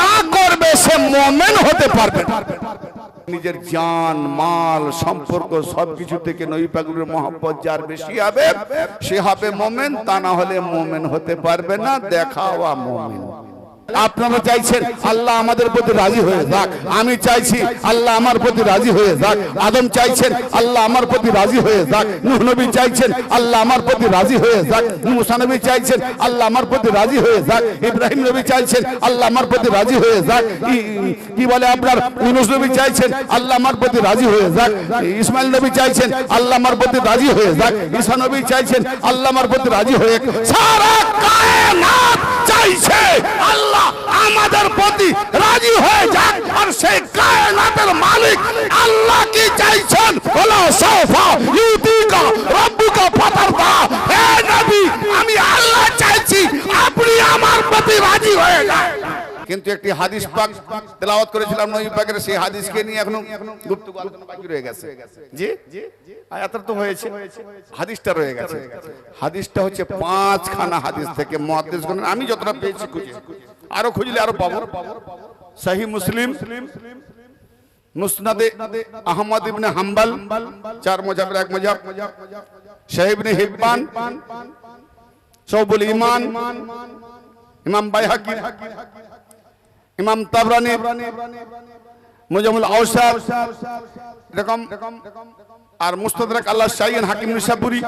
না করবে, সে মোমেন হতে পারবে। নিজের জান, মাল, সম্পর্ক সবকিছু থেকে নবী পাগলের যার বেশি হবে, সে হবে মোমেন, তা না হলে মোমেন হতে পারবে না, দেখাওয়া মোমেন আপনারা চাইছেন আল্লাহ আমাদের প্রতি রাজি হয়ে যাক। আমি চাইছি আল্লাহ আমার প্রতি রাজি হয়ে যাক। আদম চাইছেন আল্লাহ আমার প্রতি রাজি হয়ে যাক। নবী চাইছেন আল্লাহ আমার প্রতি রাজি হয়ে যাক। নবী চাইছেন আল্লাহ আমার প্রতি রাজি হয়ে যাক। ইব্রাহিম নবী চাইছেন আল্লাহ আমার প্রতি রাজি হয়ে যাক। কি বলে আপনার? ইউনুস নবী চাইছেন আল্লাহ আমার প্রতি রাজি হয়ে যাক। ইসমাইল নবী চাইছেন আল্লাহ আমার প্রতি রাজি হয়ে যাক। ঈসা নবী চাইছেন আল্লাহ আমার প্রতি রাজি হয়ে সারা চাইছে আল্লাহ আমাদের প্রতি রাজি হয়ে যাক আর সেই কায়নাতের মালিক আল্লাহ কি চাইছেন বলো সাফা ইউতিকা রব্বুকা ফাতারদা হে নবী আমি আল্লাহ চাইছি আপনি আমার প্রতি রাজি হয়ে যান কিন্তু একটি হাদিস পাক তেলাওয়াত করেছিলাম নবী পাকের, সেই হাদিসকে নিয়ে এখনও গুপ্ত আলোচনা বাকি রয়ে গেছে। জি? জি আয়াতটা তো হয়েছে। হাদিসটা রয়ে গেছে। হাদিসটা হচ্ছে পাঁচখানা হাদিস থেকে মুহাদ্দিস গণ আমি যতটা পেয়েছি খুঁজে। আরও খুঁজলে আরও পাবো। সহি মুসলিম, মুসনাদে আহমদ ইবনে হাম্বল, চার মজাবের এক মজাব। শাহ ইবনে হিব্বান, সৌবুল ঈমান ইমাম বাইহাকি ইমাম তাবরানি মুজামুল আওসার এরকম, আর মুস্তাদরাক আল্লাহ শাহীন হাকিম নিশাপুরি।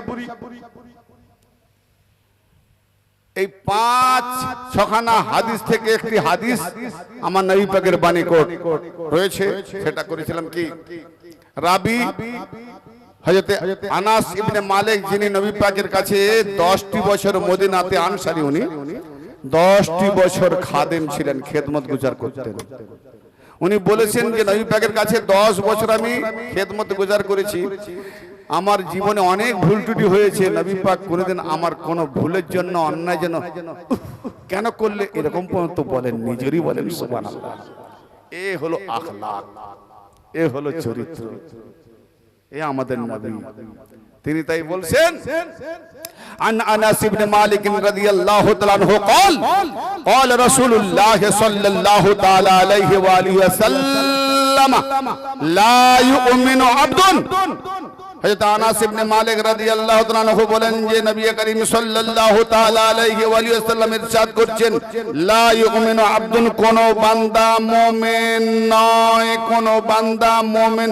এই পাঁচ, ছখানা হাদিস থেকে একটি হাদিস আমার নবী পাকের বাণী কোট রয়েছে, সেটা করেছিলাম কি? রাবি, হযরতে আনাস ইবনে মালিক যিনি নবী পাকের কাছে 10টি বছর মদিনাতে আনসারী উনি 10টি বছর খাদেম ছিলেন খেদমত গুজার করতেন। উনি বলেছেন যে নবী পাকের কাছে 10 বছর আমি খেদমত গুজার করেছি। আমার জীবনে অনেক ভুল ত্রুটি হয়েছে। নবী পাক কোনোদিন আমার কোনো ভুলের জন্য অন্যায় যেন কেন করলে এরকম পর্যন্ত বলেন নিজেরই বলেন সুবহানাল্লাহ। এ হলো আখলাক। এ হলো চরিত্র। এ আমাদের নবী তিনি তাই বলছেন عن انس بن مالك رضي الله تعالى عنه قال قال رسول الله صلى الله تعالى عليه واله وسلم لا يؤمن عبد হযরত আনাস ইবনে মালিক রাদিয়াল্লাহু তাআলা আনহু বলেন যে নবী করিম সাল্লাল্লাহু তাআলা আলাইহি ওয়া আলিহি ওয়াসাল্লাম ইরশাদ করছেন লা ইউমিনু আবদুন কোন বান্দা মুমিন নয় কোন বান্দা মুমিন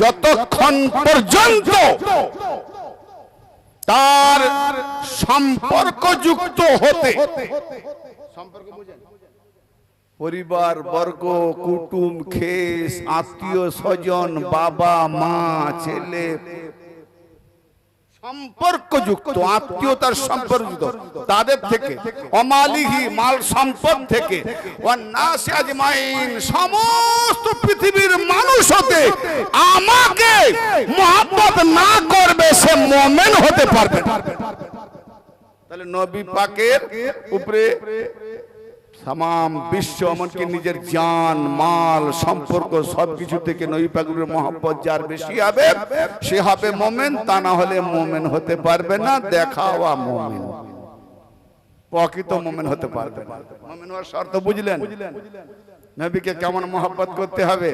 যতক্ষণ পর্যন্ত তার সম্পর্কযুক্ত হতে সম্পর্ক বুঝেন পরিবার, বর্গ, কুটুম, খেস, আত্মীয়, স্বজন, বাবা, মা, ছেলে সম্পর্কযুক্ত আত্মীয়তার সম্পর্কযুক্ত। তাদের থেকে অমালিহি মাল সম্পদ থেকে সমস্ত পৃথিবীর মানুষ হতে আমাকে মহব্বত না করবে সে মোমেন হতে পারবে তাহলে নবী পাকের উপরে তাম বিশ্ব এমনকি নিজের জান মাল সম্পর্ক সবকিছু থেকে নবী মহব্বত যার বেশি হবে সে হবে মোমেন তা না হলে মোমেন হতে পারবে না দেখাওয়া মোমেন। প্রকৃত মোমেন হতে পারবে না। মোমেন হওয়ার শর্ত বুঝলেন? নবীকে কেমন মহব্বত করতে হবে?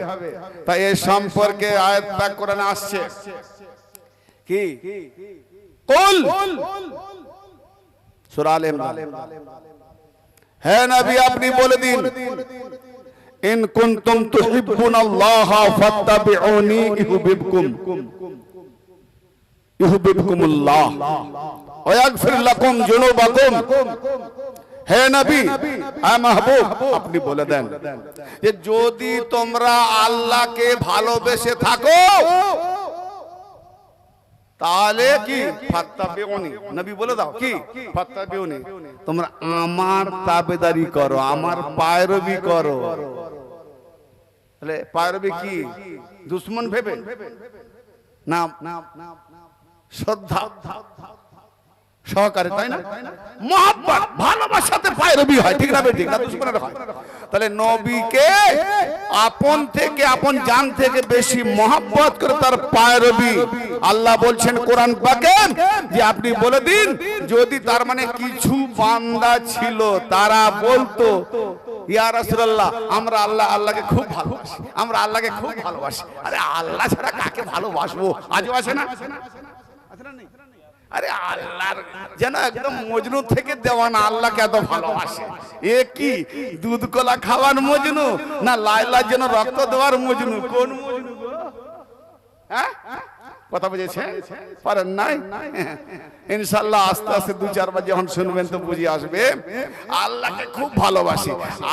তাই এই সম্পর্কে আয়াত পাক কোরআনে আসছে। কি? কুল! সূরা আলে ইমরান। হে নবী আপনি বলে দিন। ইন কুনতুম তুহিব্বুনাল্লাহ ফাত্তাবিউনি ইউহিব্বুকুম। ইউহিব্বুকুমুল্লাহ। ওয়া ইয়াগফির লাকুম যুনুবাকুম। হে নবী মাহবুব আপনি বলে দেন যে যদি তোমরা আল্লাহকে ভালোবেসে থাকো তাহলে কি? ফাত্তা বেউনি নবী বলে দাও কি? ফাত্তা বেউনি তোমরা আমার তাবেদারি করো আমার পায়রবি করো। তাহলে পায়রবি কি? দুশ্মন ভেবে? না শ্রদ্ধা। সহকারে, তাই না? মহাব্বত, ভালোবাসাতে পায়রবি হয়, ঠিক না ঠিক না দুশ্মনের হয়। তাহলে নবীকে আপন থেকে, আপন জান থেকে বেশি মহাব্বত করে তার পায়রবি আল্লাহ বলছেন, কোরআন পাকে যে আপনি বলে দিন, যদি তার মানে কিছু বান্দা ছিল, তারা বলতো, ইয়া রাসূলুল্লাহ, আমরা আল্লাহ, আল্লাহকে খুব ভালোবাসি, আমরা আল্লাহকে খুব ভালোবাসি। আরে আল্লাহ ছাড়া কাকে ভালোবাসবো? আজও আছে না? আরে আল্লাহর যেন একদম মজনু থেকে দেওয়া না আল্লাহকে এত ভালোবাসে। এ কি? দুধ কলা খাওয়ার মজনু না লাইলার যেন রক্ত দেওয়ার মজনু? কোন মজনু? হ্যাঁ? কথা বুঝেছে পারেন নাই? ইনশাল্লাহ আস্তে আস্তে দু চারবার যখন শুনবেন তো বুঝে আসবে। আল্লাহকে খুব ভালোবাসি।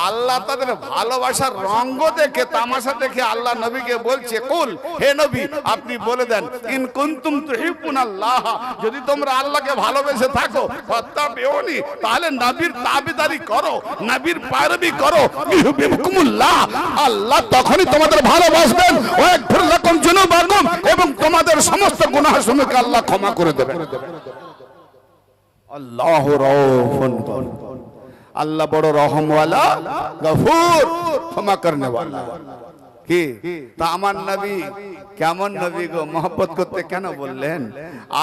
আল্লাহ তাদের ভালোবাসার রঙ্গ দেখে, তামাশা দেখে আল্লাহ নবীকে বলছে, কুল, হে নবী, আপনি বলে দেন, ইন কুনতুম তুহিব্বুন আল্লাহ। যদি তোমরা আল্লাহকে ভালোবেসে থাকো, ফাত্তাবিউনি, তাহলে নবীর তাবেদারি করো, নবীর পায়রবি করো। ইউহিব্বুকুমুল্লাহ। আল্লাহ তখনই তোমাদের ভালোবাসবেন। ওয়াগফির লাকুম যুনুবাকুম এবং তোমাদের সমস্ত গুনাহ সমূহকে আল্লাহ ক্ষমা করে দেবেন আল্লাহ রৌফুন আল্লাহ বড় রহমওয়ালা, গফুর। ক্ষমা করনে ওয়ালা কি? তা আমার নবী, কেমন নবী গো? মহব্বত করতে কেন বললেন?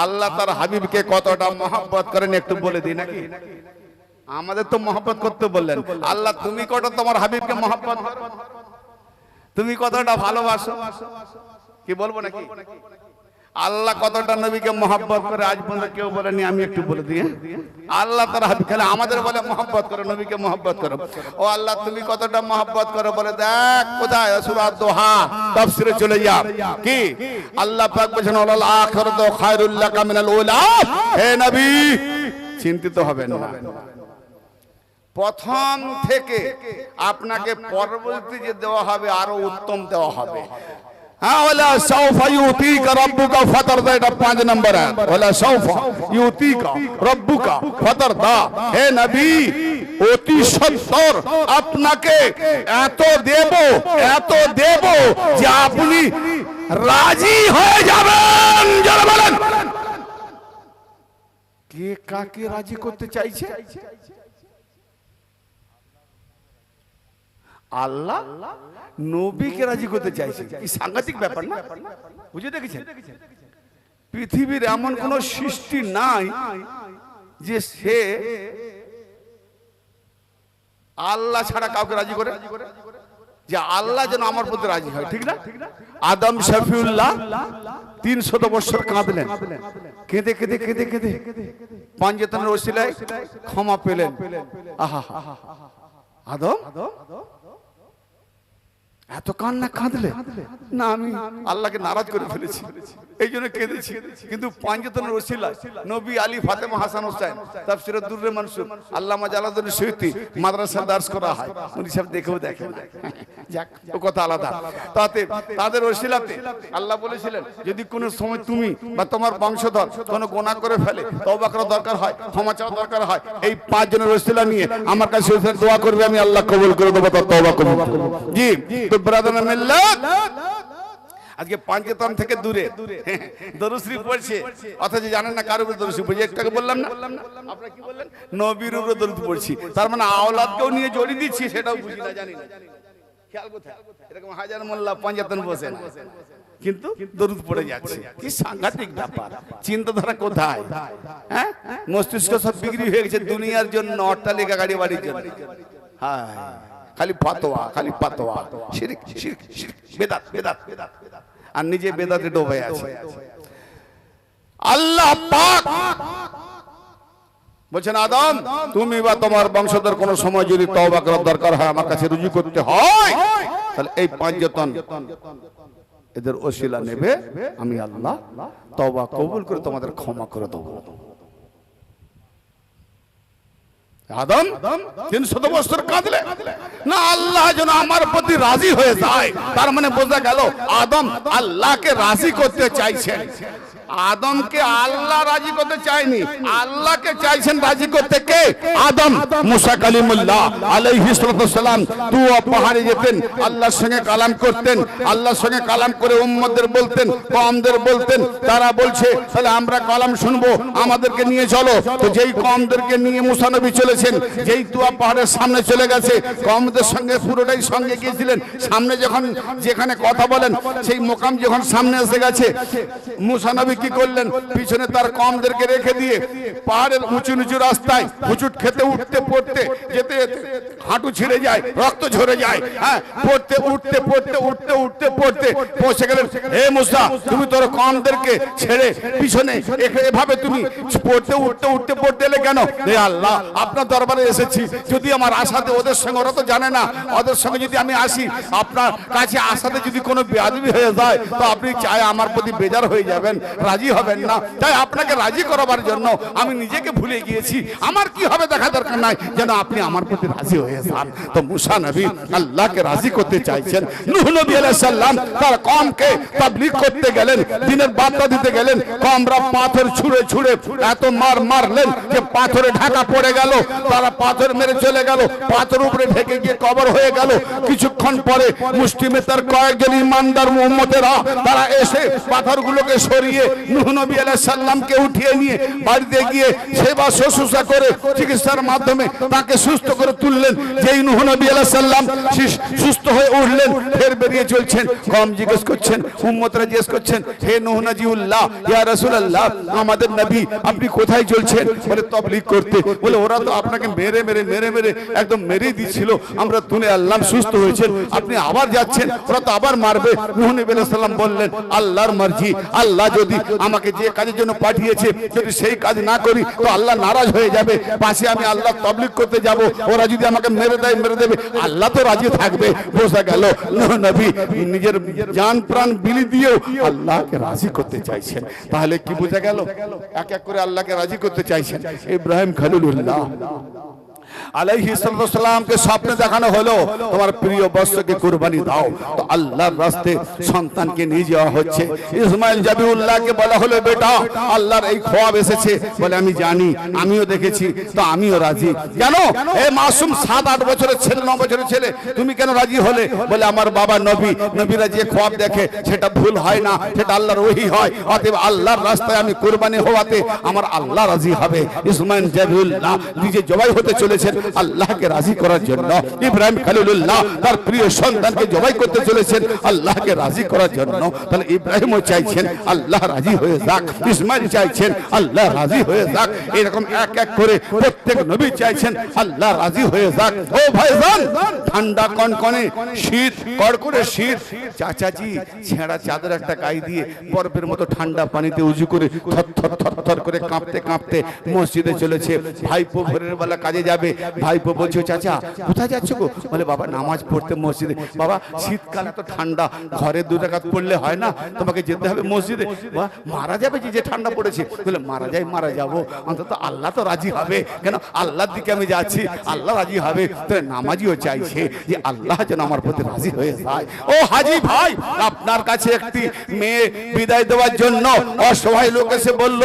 আল্লাহ তার হাবিবকে কতটা মহব্বত করেন একটু বলে দিই নাকি? আমাদের তো মহব্বত করতে বললেন। আল্লাহ, তুমি কত তোমার হাবিবকে মহব্বত? তুমি কতটা ভালোবাসো? কি বলব নাকি? আল্লাহ কতটা নবীকে মহব্বত করে আজ পর্যন্ত কেউ বলেনি, আমি একটু বলে দিয়ে আল্লাহ তার হাবিব খেলে আমাদের বলে মহব্বত করো, নবীকে মহব্বত করো। ও আল্লাহ, তুমি কতটা মহব্বত করো বলে দেখ, কোথায়? সূরা দোহা তাফসিরে চলে যা। কি? আল্লাহ পাক বলেছেন ওয়াল আখিরাতু খায়রুল লাকা মিনাল উলা। হে নবী, চিন্তিত হবেন না। প্রথম থেকে আপনাকে পরবর্তী যে দেওয়া হবে, আরও উত্তম দেওয়া হবে। হ্যাঁ ওলা সৌফা ইউতিকা রব্বুকা ফাতারদা এটা পাঁচ নম্বর है। ওলা সৌফা ইউতিকা রব্বুকা ফাতারদা হে নবী অতি সত্তর আপনাকে এত দেব এত দেব যে আপনি রাজি হয়ে যাবেন যারা বলেন কে কাকে রাজি করতে চাইছে আল্লাহ নবীকে রাজি করতে চাইছে কি সাংঘাতিক ব্যাপার না? বুঝে দেখেছেন? পৃথিবীর এমন কোন সৃষ্টি নাই যে সে আল্লাহ ছাড়া কাউকে রাজি করে? যে আল্লাহ যেন আমার প্রতি রাজি হয়, ঠিক না? আদম শফিউল্লাহ তিনশত বছর কাঁদলেন। কেঁদে কেঁদে কেঁদে কেঁদে। পাঞ্জেতনের ওসিলায় ক্ষমা পেলেন। আহা। আদম? এত কান্না কাঁদলে? না, আমি আল্লাহকে নারাজ করে ফেলেছি। এই জন্য কেঁদেছি। কিন্তু পাঞ্জতনের ওসিলা নবী আলী ফাতেমা হাসান হোসেন তাফসিরে দুর্রে মানসুর আল্লামা জালালুদ্দিন সৈয়দি মাদ্রাসা দার্স করা হয়। উনি সব দেখেও দেখেন। যাক, ও কথা আলাদা। তাতে তাদের ওসিলাতে আল্লাহ বলেছিলেন, যদি কোনো সময় তুমি বা তোমার বংশধর কোনো গোনা করে ফেলে, তওবা করা দরকার হয়, ক্ষমা চাওয়া দরকার হয়, এই পাঁচ জনের ওসিলা নিয়ে আমার কাছে দোয়া করবে, আমি আল্লাহ কবুল করে দেবো, তার করব। জি, তো ব্রাদার মিল্লাত আজকে পাঞ্চেতন থেকে দূরে। দরুশ্রী পড়ছে। অথচ জানেন না কার উপরে দরুশ্রী পড়ছে? একটাকে বললাম না? আপনারা কি বললেন? নবীর উপরে দরুদ পড়ছি। তার মানে আওলাদকেও নিয়ে জড়িয়ে দিচ্ছি সেটাও বুঝি না জানি না। খেয়াল কোথায়? এরকম হাজার মোল্লা পাঞ্জাতন বসে না। কিন্তু দরুদ পড়ে যাচ্ছে। কি সাংঘাতিক ব্যাপার। চিন্তাধারা কোথায়? হ্যাঁ? মস্তিষ্ক সব বিক্রি হয়ে গেছে দুনিয়ার জন্য অট্টালিকা গাড়ি বাড়ির জন্য। হ্যাঁ। খালি পাতোয়া খালি পাতোয়া শিরিক শিরিক শিরিক। বেদাত বেদাত বেদাত আর নিজে বেদাতে ডোবে আছে। আল্লাহ পাক বলছেন আদম তুমি বা তোমার বংশধর কোন সময় যদি তওবা করার দরকার হয় আমার কাছে রুজু করতে হয় তাহলে এই পাঁচজন এদের ওসিলা নেবে আমি আল্লাহ তওবা কবুল করে তোমাদের ক্ষমা করে দেবো। আদম তিন শত বছর কাঁদলে। না আল্লাহ যেন আমার প্রতি রাজি হয়ে যায়। তার মানে বোঝা গেল আদম আল্লাহকে রাজি করতে চাইছেন। আদমকে আল্লাহ রাজি করতে চায়নি? আল্লাহকে চাইছেন রাজি করতে কে? আদম। মুসা কালিমুল্লাহ আলাইহি সালাম তু পাহাড়ে যেতেন, আল্লাহর সঙ্গে কালাম করতেন, আল্লাহর সঙ্গে কালাম করে উম্মদের বলতেন, কমদের বলতেন, তারা বলছে, তাহলে আমরা কালাম শুনব, আমাদেরকে নিয়ে চলো। তো যেই কমদেরকে নিয়ে মুসা নবী চলেছেন, যেই তুয়া পাহাড়ের সামনে চলে গেছে, কমদের সঙ্গে পুরোটাই সঙ্গে গিয়েছিলেন। সামনে যখন যেখানে কথা বলেন, সেই মোকাম যখন সামনে এসে গেছে, মুসা নবী কি করলেন? পিছনে তার কমদেরকে রেখে দিয়ে পাহাড়ের উঁচু নিচু রাস্তায় হুচুট খেতে উঠতে পড়তে যেতে যেতে হাঁটু ছিঁড়ে যায়, রক্ত ঝরে যায় হ্যাঁ পড়তে উঠতে পড়তে উঠতে উঠতে, পড়তে পৌঁছে গেলেন। হে মুসা, তুমি তোর কমদেরকে ছেড়ে পিছনে এভাবে তুমি পড়তে উঠতে উঠতে, পড়তে এলে কেন? হে আল্লাহ, আপনার দরবারে এসেছি। যদি আমার আশাতে ওদের সঙ্গে, ওরা তো জানে না, ওদের সঙ্গে যদি আমি আসি, আপনার কাছে আশাতে যদি কোনো বেয়াদবি হয়ে যায়, তো আপনি চাই আমার প্রতি বেজার হয়ে যাবেন। রাজি হবেন না। তাই আপনাকে রাজি করাবার জন্য আমি নিজেকে ভুলে গিয়েছি। আমার কি হবে দেখা দরকার নাই। যেন আপনি আমার প্রতি রাজি হয়ে যান। তো মুসা নবী আল্লাহকে রাজি করতে চাইছেন। নূহ নবী আলাইহিস সালাম তার কমকে তাবলীগ করতে গেলেন। দিনের বার্তা দিতে গেলেন। কমরা পাথর ছুঁড়ে ছুঁড়ে এত মার মারলেন যে পাথরে ঢাকা পড়ে গেল। তারা পাথর মেরে চলে গেল। পাথর উপরে ঢেকে গিয়ে কবর হয়ে গেল। কিছুক্ষণ পরে মুসলিমে তার কয়েকজন ইমানদার মুহাম্মদেরা তারা এসে পাথরগুলোকে সরিয়ে নূহ সালামকে উঠিয়ে নিয়ে বাড়িতে গিয়ে সেবা শুশ্রূষা করে চিকিৎসার মাধ্যমে তাকে সুস্থ করে তুললেন। যেই নূহ নবী সালাম সুস্থ হয়ে উঠলেন, ফের বেরিয়ে চলছেন কম জিজ্ঞেস করছেন, উম্মতরা জিজ্ঞেস করছেন, হে ইয়া আমাদের নবী, আপনি কোথায় চলছেন? বলে করতে। বলে, ওরা তো আপনাকে মেরে মেরে মেরে মেরে একদম মেরে দিছিল। আমরা তুলে আল্লাহ সুস্থ হয়েছেন। আপনি আবার যাচ্ছেন, ওরা তো আবার মারবে। নূহ নবী সালাম বললেন, আল্লাহর মার্জি, আল্লাহ যদি আমাকে যে কাজের জন্য পাঠিয়েছে, যদি সেই কাজ না করি, তো আল্লাহ নারাজ হয়ে যাবে। পাশে আমি আল্লাহ তবলিগ করতে যাব। ওরা যদি আমাকে মেরে দেয়, মেরে দেবে। আল্লাহ তো রাজি থাকবে। বোঝা গেল নিজের জান প্রাণ বিলি দিয়েও আল্লাহকে রাজি করতে চাইছেন। তাহলে কি বোঝা গেল? এক এক করে আল্লাহকে রাজি করতে চাইছেন। ইব্রাহিম খলিলুল্লাহ। আলাইহি স্বপ্নে দেখানো হলো, তোমার প্রিয় বৎসকে কুরবানি দাও। তো আল্লাহর রাস্তে সন্তানকে নিয়ে যাওয়া হচ্ছে। ইসমাইল জাবিউল্লাহকে বলা হলো, বেটা, আল্লাহর এই খোয়াব এসেছে বলে আমি জানি, আমিও দেখেছি, তো আমিও রাজি। জানো এ মাসুম সাত, আট বছরের ছেলে, ন বছরের ছেলে, তুমি কেন রাজি হলে? বলে, আমার বাবা নবী, নবীরা যে খোয়াব দেখে, সেটা ভুল হয় না, সেটা আল্লাহর ওহি হয়। অতএব আল্লাহর রাস্তায় আমি কুরবানি হওয়াতে আমার আল্লাহ রাজি হবে। ইসমাইল জাবিউল্লাহ নিজে জবাই হতে চলেছেন। আল্লাহকে রাজি করার জন্য। ইব্রাহিম খালিলুল্লাহ তার প্রিয় সন্তানকে জবাই করতে চলেছেন। আল্লাহকে রাজি করার জন্য। তাহলে ইব্রাহিমও চাইছেন, আল্লাহ রাজি হয়ে যাক। ইসমাইল চাইছেন, আল্লাহ রাজি হয়ে যাক। এরকম এক এক করে প্রত্যেক নবী চাইছেন, আল্লাহ রাজি হয়ে যাক। ও ভাইজান, ঠান্ডা কনকনে শীত, কড়কড়ে শীত। চাচাজি, ছেঁড়া চাদর একটা গায়ে দিয়ে বরফের মতো ঠান্ডা পানিতে উজু করে থর থর থর করে কাঁপতে কাঁপতে মসজিদে চলেছে। ভাইপো ভোরের বেলা কাজে যাবে। ভাইপো বলছে চাচা কোথায় যাচ্ছ গো? বলে বাবা নামাজ পড়তে মসজিদে। বাবা শীতকালে তো ঠান্ডা ঘরে দু টাকা পড়লে হয় না তোমাকে যেতে হবে মসজিদে। বাবা, মারা যাবে যে ঠান্ডা পড়েছে। বলে মারা যাই মারা যাব অন্তত আল্লাহ তো রাজি হবে কেন? আল্লাহর দিকে আমি যাচ্ছি আল্লাহ রাজি হবে। তো নামাজিও চাইছে যে আল্লাহ যেন আমার প্রতি রাজি হয়ে যায়। ও হাজি ভাই আপনার কাছে একটি মেয়ে বিদায় দেওয়ার জন্য অসহায় লোক এসে বলল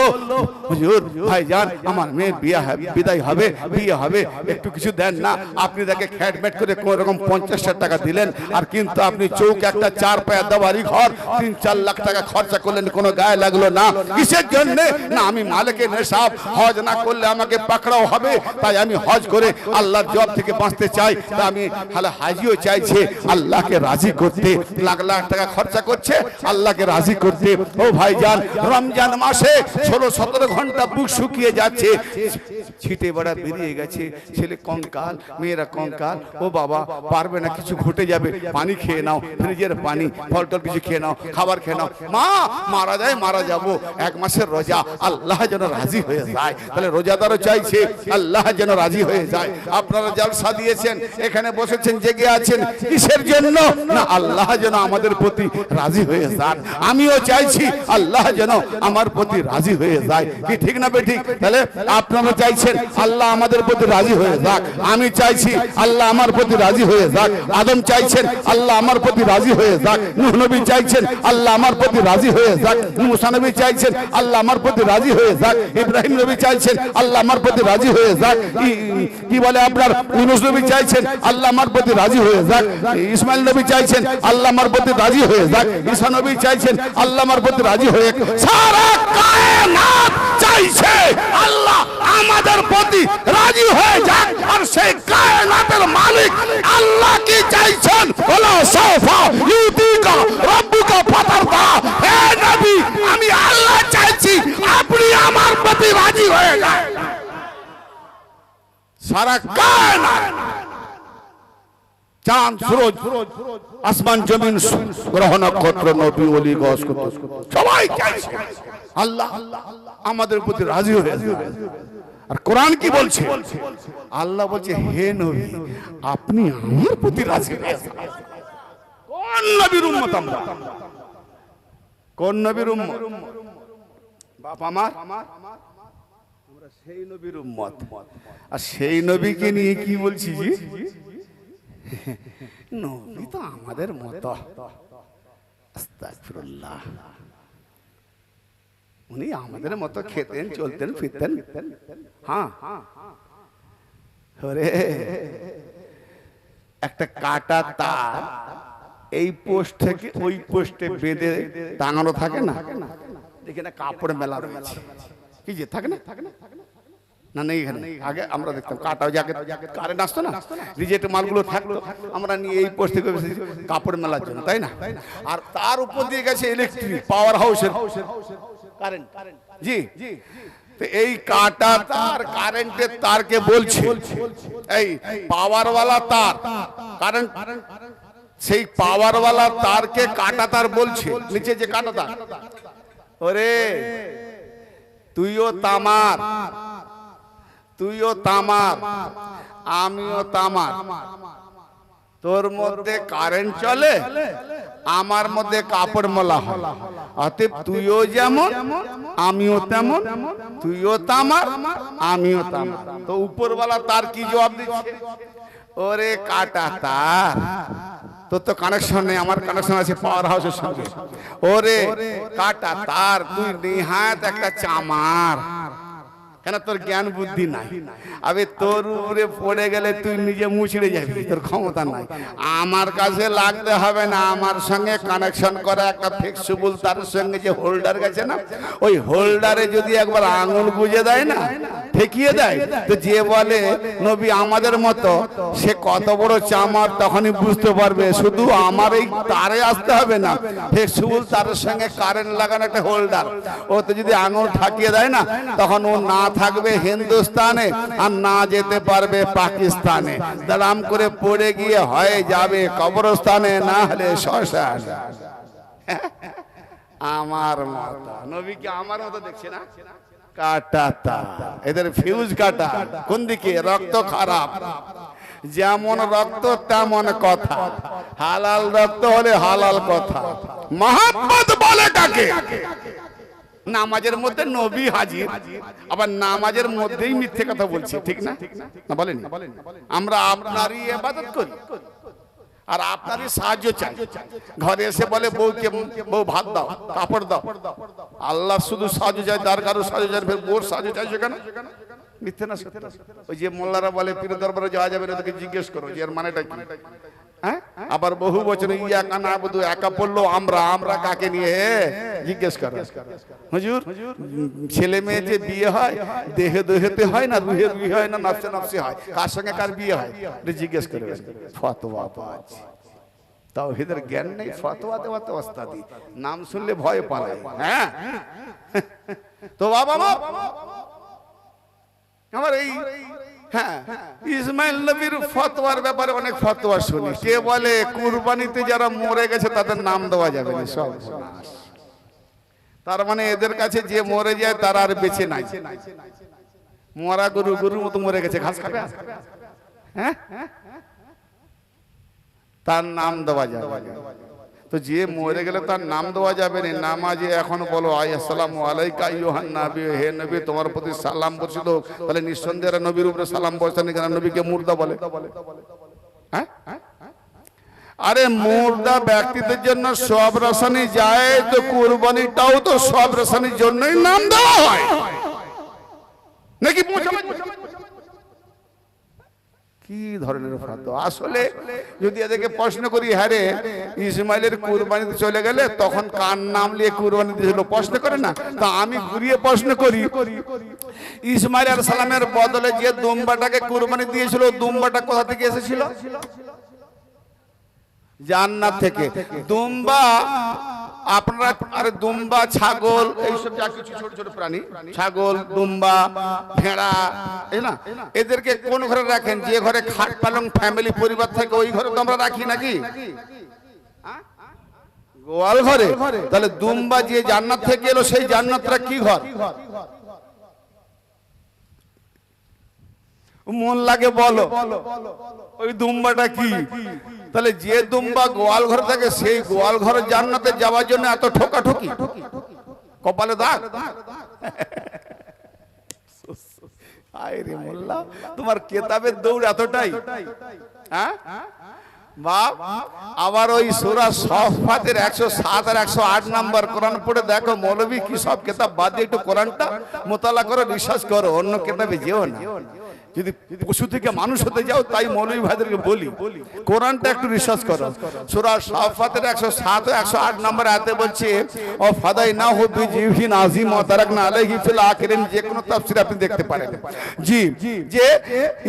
হুজুর ভাইজান আমার মেয়ের বিয়ে বিদায় হবে বিয়ে হবে একটু কিছু দেন না। আপনি তাকে খ্যাটম্যাট করে কোন রকম পঞ্চাশ হাজার টাকা দিলেন। আর কিন্তু আপনি চৌক একটা চার পায়া দেওয়ারই ঘর। তিন চার লাখ টাকা খরচা করলেন কোনো গায়ে লাগল না। কিসের জন্য? না। আমি মালিকে নেশাব হজ না করলে আমাকে পাকড়াও হবে। তাই আমি হজ করে আল্লাহর জব থেকে বাঁচতে চাই। তা আমি তাহলে হাজিও চাইছে আল্লাহকে রাজি করতে লাখ লাখ টাকা খরচা করছে আল্লাহকে রাজি করতে। ও ভাই ভাইজান। রমজান মাসে ষোলো সতেরো ঘণ্টা বুক শুকিয়ে যাচ্ছে। ছিটে বড়া বেরিয়ে গেছে। ছেলে কঙ্কাল মেয়েরা কঙ্কাল ও বাবা পারবে না কিছু ঘটে যাবে পানি খেয়ে নাও ফ্রিজের পানি ফল টল কিছু খেয়ে নাও খাবার খেয়ে নাও। মা মারা যায় মারা যাব। এক মাসের রোজা আল্লাহ যেন রাজি হয়ে যায়। তাহলে রোজাদারও চাইছে আল্লাহ যেন রাজি হয়ে যায়। আপনারা জলসা দিয়েছেন এখানে বসেছেন জেগে আছেন কিসের জন্য? না আল্লাহ যেন আমাদের প্রতি রাজি হয়ে যান। আমিও চাইছি আল্লাহ যেন আমার প্রতি রাজি হয়ে যায়। কি ঠিক না বেঠিক? তাহলে আপনারা চাইছেন আল্লাহ আমাদের প্রতি রাজি হয়ে হয়ে যাক আমি চাইছি আল্লাহ আমার প্রতি রাজি হয়ে যাক আদম চাইছেন আল্লাহ আমার প্রতি রাজি হয়ে যাক নূহ নবী চাইছেন আল্লাহ আমার প্রতি রাজি হয়ে যাক মুসা নবী চাইছেন আল্লাহ আমার প্রতি রাজি হয়ে যাক ইব্রাহিম নবী চাইছেন আল্লাহ আমার প্রতি রাজি হয়ে যাক কি বলে আপনার ইউনুস নবী চাইছেন আল্লাহ আমার প্রতি রাজি হয়ে যাক ইসমাইল নবী চাইছেন আল্লাহ আমার প্রতি রাজি হয়ে যাক ঈসা নবী চাইছেন আল্লাহ আমার প্রতি রাজি হয়ে সারা কায়নাত চাইছে আল্লাহ আমাদের প্রতি রাজি হয়ে আর সেই কায়নাতের মালিক আল্লাহ কি চাইছেন? রব্বুকা, ফাতারদা। হে নবী, আমি আল্লাহ চাইছি আপনি আমার প্রতি রাজি হয়ে যান। সারা কায়নাত। চাঁদ, সুরজ, আসমান, জমিন গ্রহ নক্ষত্র, নবী গস সবাই চাইছে। আল্লাহ আমাদের প্রতি রাজি হয়ে। আর কোরআন কি বলছে? আল্লাহ বলছে হে নবী আপনি আমার প্রতি রাজি। কোন নবীর উম্মত আমরা? কোন নবীর উম্মত? বাপ আমার? আমরা সেই নবীর উম্মত। আর সেই নবীকে নিয়ে কি বলছি জি? নবী তো আমাদের মতো। আস্তাগফিরুল্লাহ। উনি আমাদের মতো খেতেন চলতেন ফিরতেন। হ্যাঁ। ওরে একটা কাটা তার এই পোস্ট থেকে ওই পোস্টে বেঁধে টাঙানো থাকে না। দেখি না কাপড় মেলা রয়েছে। কি যে থাকে না? থাকে না থাকে না। নেই এখানে। আগে আমরা দেখতাম কাটা ওই যে আগে কারেন্ট আসতো না। রিজেক্ট মালগুলো থাকতো। আমরা নিয়ে এই পোস্ট থেকে কাপড় মেলার জন্য তাই না? আর তার উপর দিয়ে গেছে ইলেকট্রিক পাওয়ার হাউসের কারেন্ট জি। তো এই কাটা তার কারেন্টের তারকে বলছে। এই পাওয়ারওয়ালা তার কারেন্ট সেই পাওয়ারওয়ালা তারকে কাটা তার বলছে। নিচে যে কাটা তার। ওরে তুইও তামার। তুইও তামার, আমিও তামার। তোর মধ্যে কারেন্ট চলে, আমার মধ্যে কাপড় মোলা হয়। অতএব তুইও যেমন, আমিও তেমন, তুইও তামার, আমিও তামার। তো উপরওয়ালা তার কি জবাব দিচ্ছে? ওরে কাটা তার, তোর তো কানেকশন নেই, আমার কানেকশন আছে পাওয়ার হাউসের সঙ্গে। ওরে কাটা তার, তুই নিহাত একটা চামার। কেন তোর জ্ঞান বুদ্ধি নাই? তোর উপরে পড়ে গেলে তুই নিজে মুছড়ে যাবি, তোর ক্ষমতা নাই। আমার কাছে লাগতে হবে না, আমার সঙ্গে কানেকশন করা একটা ফ্লেক্সিবল তার সঙ্গে যে হোল্ডার গেছে না, ওই হোল্ডারে যদি একবার আঙুল বুঝে দেয় না, ঠেকিয়ে দেয়, তো যে বলে, নবী, আমাদের মতো, সে কত বড় চামার তখনই বুঝতে পারবে, শুধু আমার এই তারে আসতে হবে না ফ্লেক্সিবল তারের সঙ্গে কারেন্ট লাগানো একটা হোল্ডার ও তো যদি আঙুল ঠাকিয়ে দেয় না, তখন ও না থাকবে হিন্দুস্তানে আর না যেতে পারবে পাকিস্তানে। দাঁড়াম করে পড়ে গিয়ে হয়ে যাবে কবরস্থানে, না হলে শ্মশান। আমার মতো। নবীকে আমার মতো দেখছে না? এদের ফিউজ কাটা। কোন দিকে? রক্ত খারাপ। যেমন রক্ত, তেমন কথা। হালাল রক্ত হলে হালাল কথা। মোহাম্মদ বলে কাকে? নামাজের মধ্যে নবী হাজির। আবার নামাজের মধ্যেই মিথ্যে কথা বলছি, ঠিক না? না বলেন? আমরা আপনারই ইবাদত করি। আর আপনারই সাহায্য চাই। ঘরে এসে বলে বউকে, বউ ভাত দাও, কাপড় দাও। আল্লাহ শুধু সাহায্য চাই তার কারও সাহায্য চাই ফের বউর সাহায্য চাই সেখানে? মিথ্যে না? ওই যে মোল্লারা বলে পীর দরবারে যাওয়া যাবে না তোকে জিজ্ঞেস করো যে, এর মানেটা কি? আবার বহু বছর ইয়া কানা বুধু একা পড়ল আমরা আমরা কাকে নিয়ে? জিজ্ঞেস করো। হুজুর, ছেলে মেয়ে যে বিয়ে হয়, দেহে দেহেতে হয় না, রুহে রুহে হয় না, নফসে নফসে হয়? কার সঙ্গে কার বিয়ে হয়? জিজ্ঞেস করে ফতোয়া এদের জ্ঞান নেই, ফতোয়া নাম শুনলে ভয় পালায় হ্যাঁ? তো বাবা আমার এই হ্যাঁ ইসমাইল নবীর ফতোয়ার ব্যাপারে অনেক ফতোয়া শুনি। কে বলে, কুরবানিতে যারা মরে গেছে তাদের নাম দেওয়া যাবে সব তার মানে এদের কাছে যে মরে যায় তারা আর বেঁচে নাই। মরা গরু, গরুর মতো মরে গেছে, ঘাস খাবে? হ্যাঁ? তার নাম দেওয়া যাবে। তো যে মরে গেলে তার নাম দেওয়া যাবে না। নামাজে এখন বলো আই আসসালামু আলাইকা ইউহান নবী হে নবী তোমার প্রতি সালাম বর্ষিত হোক। তাহলে নিঃসন্দেহে নবীর উপরে সালাম বর্ষান কেন নবীকে মুর্দা বলে। হ্যাঁ? আরে মুর্দা ব্যক্তিদের জন্য সব রসানি যায় তো কুরবানিটাও তো সব রসানির জন্যই নাম দেওয়া হয়। নাকি? কি ধরনের অপরাধ আসলে যদি এদেরকে প্রশ্ন করি হ্যাঁ রে ইসমাইলের কুরবানিতে চলে গেলে তখন কার নাম নিয়ে কুরবানি দিয়েছিল প্রশ্ন করে না। তা আমি ঘুরিয়ে প্রশ্ন করি। ইসমাইল আর সালামের বদলে যে দুম্বাটাকে কুরবানি দিয়েছিল দুম্বাটা কোথা থেকে এসেছিল? জান্নাত থেকে। দুম্বা আপনারা আরে দুম্বা ছাগল এইসব যা কিছু ছোট ছোট প্রাণী ছাগল দুম্বা ভেড়া এই না? এদেরকে কোন ঘরে রাখেন? যে ঘরে খাট পালং ফ্যামিলি পরিবার থাকে ওই ঘরে তো আমরা রাখি নাকি? গোয়াল ঘরে? তাহলে দুম্বা যে জান্নাত থেকে এলো সেই জান্নাতটা কি ঘর? মন লাগে বলো। ওই দুম্বাটা কি? তাহলে যে দুম্বা গোয়াল ঘরে থাকে, সেই গোয়াল ঘরে জান্নাতে যাওয়ার জন্য এত ঠোকা ঠুকি কপালে দাগ? মোল্লা, তোমার কেতাবের দৌড় এতটাই। হ্যাঁ? আবার ওই সুরা সফাতের একশো সাত আর একশো আট নাম্বার কোরআন পড়ে দেখো, মৌলবী কি সব কেতাব বাদ দিয়ে একটু কোরআনটা মোতালা করো বিশ্বাস করো, অন্য কেতাবে যেও না। যদি পশু থেকে মানুষ হতে যাও, তাই মৌলবী ভাইদেরকে বলি, কোরআনটা একটু বিশ্বাস করো। সুরা সফাতের একশো সাত ও একশো আট নাম্বার আতে বলছে ও ফাদাই না হো বিজিহিন আজিম ও তারাক না আলাইহি ফিল আখিরিন, যে কোনো তাফসীর আপনি দেখতে পারেন। জি, যে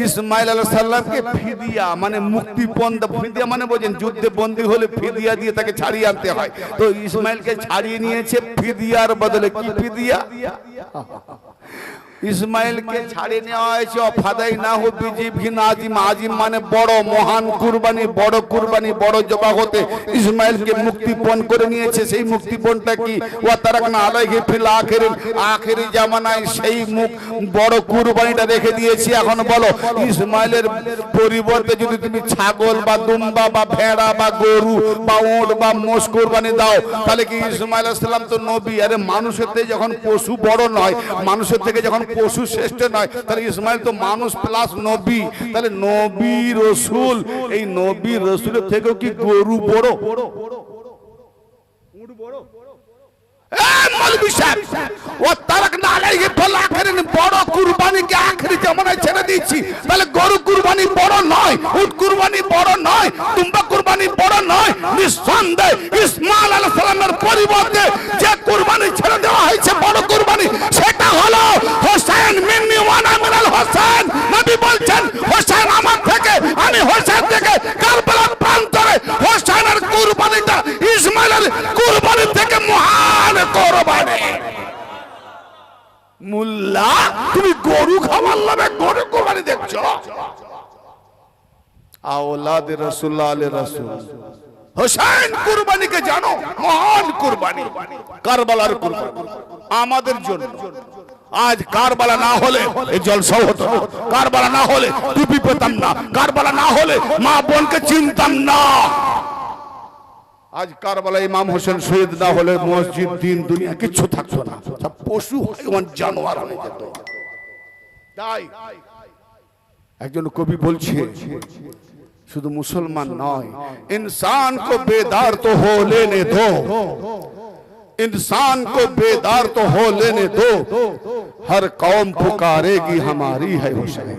ইসমাইল আলাইহিস সালামকে ফিদিয়া মানে মুক্তিপণ ফিদিয়া মানে বোঝেন, যুদ্ধে বন্দী হলে ফিদিয়া দিয়ে তাকে ছাড়িয়ে আনতে হয়। তো ইসমাইলকে ছাড়িয়ে নিয়েছে ফিদিয়ার বদলে কি ফিদিয়া? ইসমাইলকে ছাড়িয়ে নেওয়া হয়েছে অফাদাই না হো বিজিভিন আজিম আজিম মানে বড় মহান কুরবানি বড় কুরবানি বড় জবা হতে ইসমাইলকে মুক্তিপণ করে নিয়েছে সেই মুক্তিপণটা কি? ওয়া তারাকনা আলাইহি ফিল আখিরিন আখিরি জামানায় সেই মুখ বড় কুরবানিটা রেখে দিয়েছি এখন বলো ইসমাইলের পরিবর্তে যদি তুমি ছাগল বা দুম্বা বা ভেড়া বা গরু বা ওঁট বা মোষ কুরবানি দাও তাহলে কি ইসমাইল আসসালাম তো নবী? আরে মানুষের থেকে যখন পশু বড় নয় মানুষের থেকে যখন পশু শ্রেষ্ঠ নয়। তাহলে ইসমাইল তো মানুষ প্লাস নবী। তাহলে নবী রসুল। এই নবী রসুলের থেকেও কি গরু বড়? এই মৌলভী সাহেব, ও তারাকনা আলাইহি ফিল আখিরিন বড় কুরবানিকে আখেরি জামানায় ছেড়ে দিচ্ছি তাহলে গরু কুরবানি বড় নয় উট কুরবানি বড় নয় তুম্বা কুরবানি বড় নয়। নিঃসন্দেহে ইসমাইল আলাইহিস সালামের পরিবর্তে যে কুরবানি ছেড়ে দেওয়া হয়েছে বড় কুরবানি সেটা হলো হোসেন মিন্নি ওয়ানা মিনাল হোসেন নবী বলছেন হোসেন আমার থেকে আমি হোসেন থেকে কারবালার প্রান্তরে হোসেনের কুরবানিটা ইসমাইলের কুরবানি থেকে মহান কুরবানি মুল্লা তুমি গরু খাবার লাভে গরু কুরবানি দেখছ আওলাদ রসুল্লাহ আলী রসুল হোসেন কুরবানিকে জানো মহান কুরবানি কারবালার কুরবানি। আমাদের জন্য। আজ কারবালা না হলে এই জলসাও হতো। কারবালা না হলে টুপি পেতাম না। কারবালা না হলে মা বোনকে চিনতাম না। আজ কারবালা ইমাম হোসেন শহীদ না হলে মসজিদ, দিন, দুনিয়া কিচ্ছু থাকতো না। সব পশু, হাইওয়ান, জানোয়ার হয়ে যেত। তাই একজন কবি বলছে শুধু মুসলমান নয় इंसान को बेदार तो हो लेने दो इंसान को बेदार तो हो लेने दो हर कौम पुकारेगी हमारी है हुसैन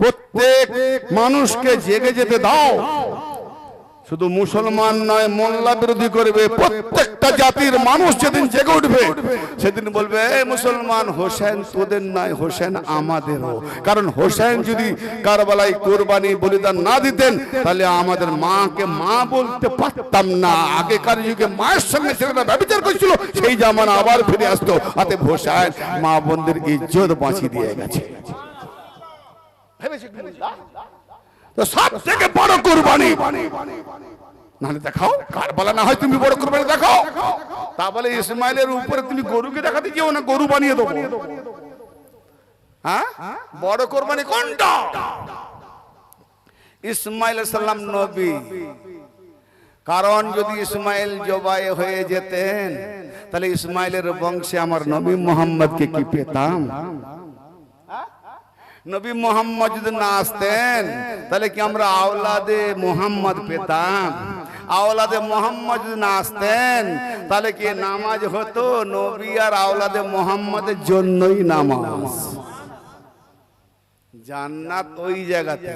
প্রত্যেক মানুষকে জেগে যেতে দাও শুধু মুসলমান নয়, মোল্লা বিরোধী করবে, প্রত্যেকটা জাতির মানুষ যেদিন জেগে উঠবে, সেদিন বলবে মুসলমান, হোসেন তোদের নয়, হোসেন আমাদেরও। কারণ হোসেন যদি কারবালাই কোরবানি, বলিদান না দিতেন, তাহলে আমাদের মাকে মা বলতে পারতাম না। আগেকার যুগে মায়ের সঙ্গে ছেলেরা ব্যবচার করছিল, সেই জামানা আবার ফিরে আসতো। হাতে হোসেন মা বোনদের ইজ্জত বাঁচিয়ে দিয়ে গেছে? সব থেকে বড় কুরবানি। নাহলে দেখাও কারবালা না হয় তুমি বড় কুরবানি দেখাও। তা বলে ইসমাইলের উপরে তুমি গরুকে দেখাতে না, গরু বানিয়ে দেবো। হ্যাঁ? বড় কোরবানি কোনটা? ইসমাইল সাল্লাম নবী। কারণ যদি ইসমাইল জবাই হয়ে যেতেন, তাহলে ইসমাইলের বংশে আমার নবী মোহাম্মদকে কি পেতাম? নবী মোহাম্মদ যদি না আসতেন, তাহলে কি আমরা আওলাদে মোহাম্মদ পেতাম? আওলাদে মোহাম্মদ যদি না আসতেন, তাহলে কি নামাজ হতো? নবী আর আওলাদে মোহাম্মদের জন্যই নামাজ। জান্নাত ওই জায়গাতে।